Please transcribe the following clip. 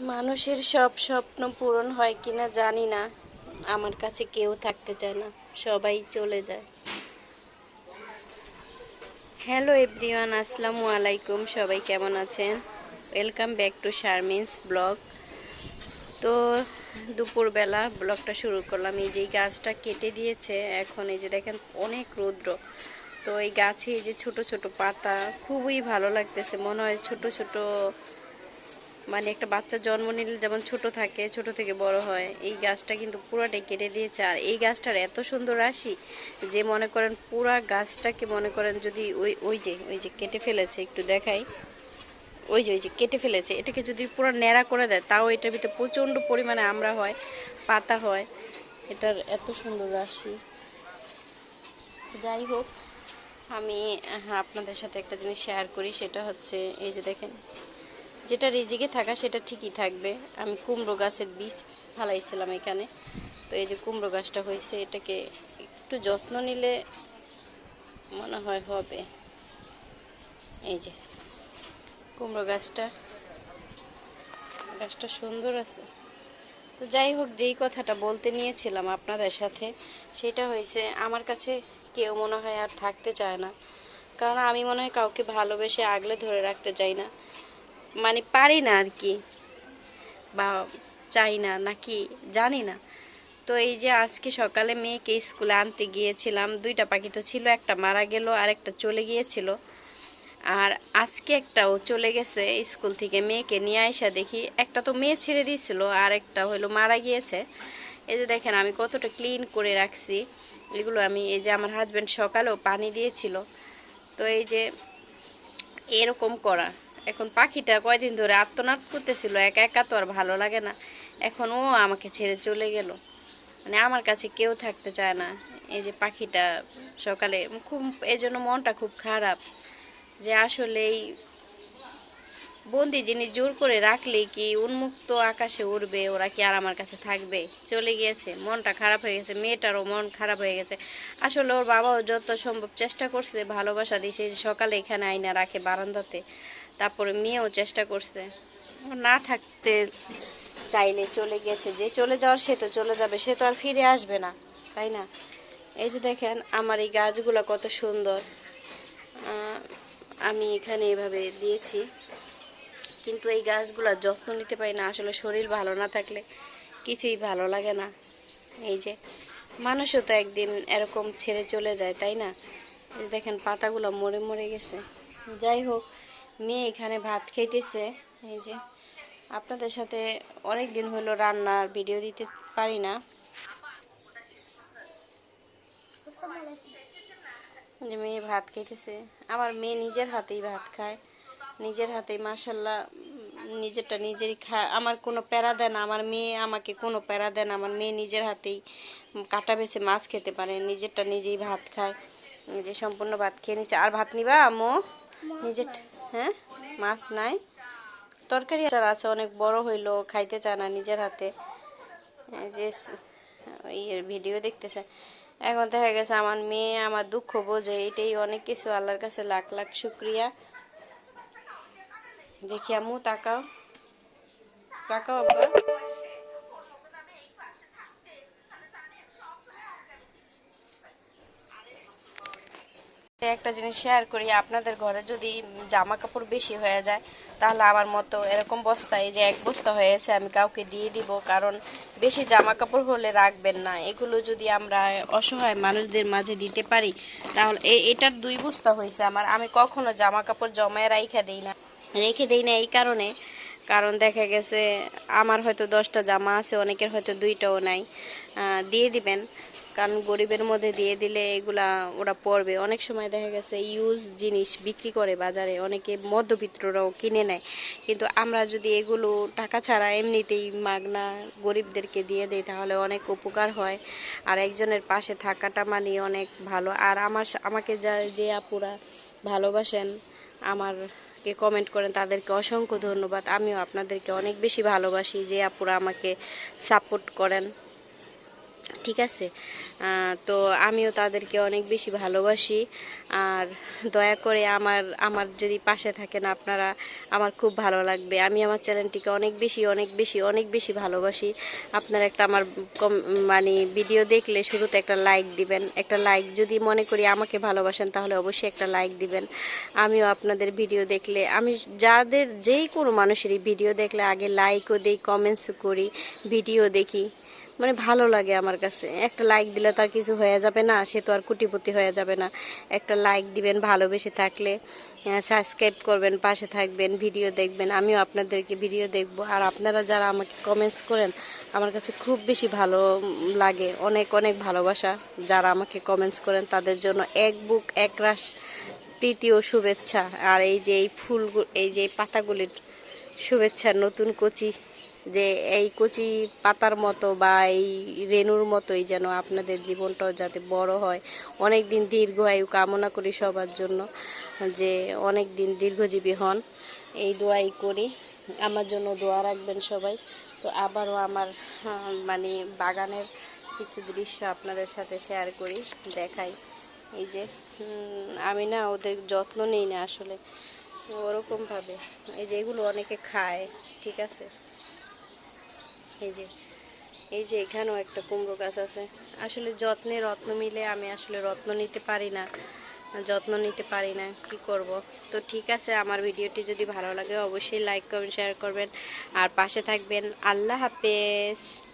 মানুষের সব স্বপ্ন পূরণ হয় কিনা জানি না। আমার কাছে কেউ থাকতে চায় না, সবাই চলে যায়। হ্যালো এভরিওয়ান, আসসালামু আলাইকুম, সবাই কেমন আছেন? Welcome back to Sharmin's blog. তো দুপুরবেলা ব্লগটা শুরু করলাম, এই যে গাছটা কেটে দিয়েছে, এখন এই যে দেখেন অনেক রৌদ্র। তো এই গাছে এই যে ছোট ছোট পাতা, খুবই ভালো লাগতেছে, মনে হয় ছোট ছোট মানে একটা বাচ্চা জন্ম নিলে যেমন ছোট থাকে ছোট থেকে বড় হয় এই গাছটা কিন্তু পুরাটাই কেটে দিয়েছে। আর এই গাছটার এত সুন্দর রাশি যে মনে করেন পুরা গাছটাকে মনে করেন যদি ওই ওই যে ওই যে কেটে ফেলেছে একটু দেখাই। ওই যে ওই যে কেটে ফেলেছে এটাকে যদি পুরো ন্যাড়া করে দেয় তাও এটার ভিতরে প্রচণ্ড পরিমাণে আমরা হয় পাতা হয়। এটার এত সুন্দর রাশি। যাই হোক আমি হ্যাঁ, আপনাদের সাথে একটা জিনিস শেয়ার করি সেটা হচ্ছে এই যে দেখেন যেটা রিজিকে থাকা সেটা ঠিকই থাকবে। আমি কুমড়ো গাছের বীজ ফালাইছিলাম এখানে। তো এই যে কুমড়ো গাছটা হয়েছে, এটাকে একটু যত্ন নিলে মনে হয় হবে। এই যে কুমড়ো গাছটা গাছটা সুন্দর আছে। তো যাই হোক, যেই কথাটা বলতে নিয়েছিলাম আপনাদের সাথে, সেটা হয়েছে আমার কাছে কেউ মনে হয় আর থাকতে চায় না। কারণ আমি মনে হয় কাউকে ভালোবেসে আগলে ধরে রাখতে চাই না। মানে পারি না আর কি, বা চাই না, নাকি জানি না। তো এই যে আজকে সকালে মেয়েকে স্কুলে আনতে গিয়েছিলাম, দুইটা পাখি তো ছিল, একটা মারা গেল আর একটা চলে গিয়েছিল। আর আজকে একটাও চলে গেছে স্কুল থেকে, মেয়েকে নিয়ে আসা দেখি, একটা তো মেয়ে ছেড়ে দিয়েছিল আর একটা হলো মারা গিয়েছে। এই যে দেখেন আমি কতটা ক্লিন করে রাখছি, এগুলো আমি, এই যে আমার হাজব্যান্ড সকালেও পানি দিয়েছিল। তো এই যে এরকম করা। এখন পাখিটা কয়দিন ধরে আত্মনাদ করতেছিল, একা একা তো আর ভালো লাগে না। এখন ও আমাকে ছেড়ে চলে গেল। মানে আমার কাছে কেউ থাকতে চায় না। এই যে পাখিটা সকালে খুব, এই জন্য মনটা খুব খারাপ যে আসলেই বন্দি জিনিস জোর করে রাখলে কি উন্মুক্ত আকাশে উড়বে? ওরা কি আর আমার কাছে থাকবে? চলে গিয়েছে। মনটা খারাপ হয়ে গেছে। মেয়েটারও মন খারাপ হয়ে গেছে। আসলে ওর বাবাও যত সম্ভব চেষ্টা করছে, ভালোবাসা দিয়েছে সকালে এখানে আইনা রাখে বারান্দাতে। তারপরে মেয়েও চেষ্টা করছে। না থাকতে চাইলে চলে গেছে, যে চলে যাওয়ার সে তো চলে যাবে, সে তো আর ফিরে আসবে না, তাই না? এই যে দেখেন, আমার এই গাছগুলো কত সুন্দর। আমি এখানে এভাবে দিয়েছি। কিন্তু এই গাছগুলো যত্ন নিতে পারি না, আসলে শরীর ভালো না থাকলে কিছুই ভালো লাগে না। এই যে, মানুষও তো একদিন এরকম ছেড়ে চলে যায়, তাই না? দেখেন, পাতাগুলো মরে মরে গেছে। যাই হোক মেয়ে এখানে ভাত খাইতেছে এই যে আপনাদের সাথে অনেক দিন হলো রান্নার ভিডিও দিতে পারি না। যে মেয়ে ভাত খাইতেছে আমার মেয়ে নিজের হাতেই ভাত খায়। নিজের হাতেই মাসাল্লাহ নিজেরটা নিজেরই খায়। আমার কোনো প্যারা দেয় না। আমার মেয়ে আমাকে কোনো প্যারা দেয় না। আমার মেয়ে নিজের হাতেই কাটা বেছে মাছ খেতে পারে। নিজেরটা নিজেই ভাত খায়। নিজে সম্পূর্ণ ভাত খেয়ে নিচ্ছে আর ভাত নিবা আম্মু? নিজের হ্যাঁ? মাছ নাই। তরকারি আচার আছে, অনেক বড় হইল, খাইতে চায় না নিজের হাতে। যে ইয়ের ভিডিও দেখতেছে। এখন দেখা গেছে আমার মেয়ে আমার দুঃখ বোঝে, এটাই অনেক কিছু আল্লাহর কাছে লাখ লাখ শুক্রিয়া। দেখি আমু তাকাও। তাকাও আব্বা একটা জিনিস শেয়ার করি, আপনাদের ঘরে যদি জামা কাপড় বেশি হয়ে যায়, তাহলে আমার মতো এরকম বস্তায় যে এক বস্তা হয়েছে আমি কাউকে দিয়ে দিব। কারণ বেশি জামা কাপড় হলে রাখবেন না। এগুলো যদি আমরা অসহায় মানুষদের মাঝে দিতে পারি, তাহলে এটার দুই বস্তা হয়েছে আমার। আমি কখনো জামা কাপড় জমায় রাইখা দিই না। রেখে দিই না এই কারণে কারণ দেখা গেছে, আমার হয়তো দশটা জামা আছে, অনেকের হয়তো দুইটাও নাই। দিয়ে দিবেন। কারণ গরিবের মধ্যে দিয়ে দিলে এগুলা ওরা পড়বে অনেক সময় দেখা গেছে ইউজ জিনিস বিক্রি করে বাজারে। অনেকে মধ্যবিত্তরাও কিনে নেয়। কিন্তু আমরা যদি এগুলো টাকা ছাড়া এমনিতেই মাগনা গরিবদেরকে দিয়ে দিই, তাহলে অনেক উপকার হয়। আর একজনের পাশে থাকাটা মানে অনেক ভালো। আর আমার আমাকে যা, যে আপুরা ভালোবাসেন আমারকে কমেন্ট করেন, তাদেরকে অসংখ্য ধন্যবাদ। আমিও আপনাদেরকে অনেক বেশি ভালোবাসি যে আপুরা আমাকে সাপোর্ট করেন। ঠিক আছে? তো আমিও তাদেরকে অনেক বেশি ভালোবাসি। আর দয়া করে আমার আমার যদি পাশে থাকেন আপনারা, আমার খুব ভালো লাগবে। আমি আমার চ্যানেলটিকে অনেক বেশি অনেক বেশি অনেক বেশি ভালোবাসি। আপনারা একটা আমার কম- মানে ভিডিও দেখলে শুরুতে একটা লাইক দিবেন। একটা লাইক যদি মনে করি আমাকে ভালোবাসেন, তাহলে অবশ্যই একটা লাইক দিবেন। আমিও আপনাদের ভিডিও দেখলে, আমি যাদের যেই কোনো মানুষেরই ভিডিও দেখলে আগে লাইকও দিই, কমেন্টসও করি, ভিডিও দেখি। মানে ভালো লাগে আমার কাছে। একটা লাইক দিলে তার কিছু হয়ে যাবে না, সে তো আর কোটিপতি হয়ে যাবে না। একটা লাইক দিবেন, ভালোবেসে থাকলে সাবস্ক্রাইব করবেন, পাশে থাকবেন ভিডিও দেখবেন। আমিও আপনাদেরকে ভিডিও দেখব। আর আপনারা যারা আমাকে কমেন্টস করেন, আমার কাছে খুব বেশি ভালো লাগে। অনেক অনেক ভালোবাসা যারা আমাকে কমেন্টস করেন, তাদের জন্য এক বুক, এক রাশ প্রীতি ও শুভেচ্ছা। আর এই যে এই ফুল এই যে পাতাগুলির শুভেচ্ছা, নতুন কচি যে এই কচি পাতার মতো বা এই রেণুর মতোই যেন আপনাদের জীবনটাও যাতে বড় হয়। অনেক দিন দীর্ঘায়ু কামনা করি সবার জন্য যে অনেক দিন দীর্ঘজীবী হন। এই দোয়াই করি। আমার জন্য দোয়া রাখবেন সবাই। তো আবারও আমার মানে বাগানের কিছু দৃশ্য আপনাদের সাথে শেয়ার করি, দেখাই। এই যে আমি না ওদের যত্ন নিই না আসলে। ওরকমভাবে। এই যে এগুলো অনেকে খায়, ঠিক আছে? এই যে এই যে এখানেও একটা কুমড়ো গাছ আছে। আসলে যত্নে রত্ন মিলে আমি আসলে রত্ন নিতে পারি না, যত্ন নিতে পারি না, কি করব? তো ঠিক আছে, আমার ভিডিওটি যদি ভালো লাগে অবশ্যই লাইক কমেন্ট শেয়ার করবেন। আর পাশে থাকবেন। আল্লাহ হাফেজ।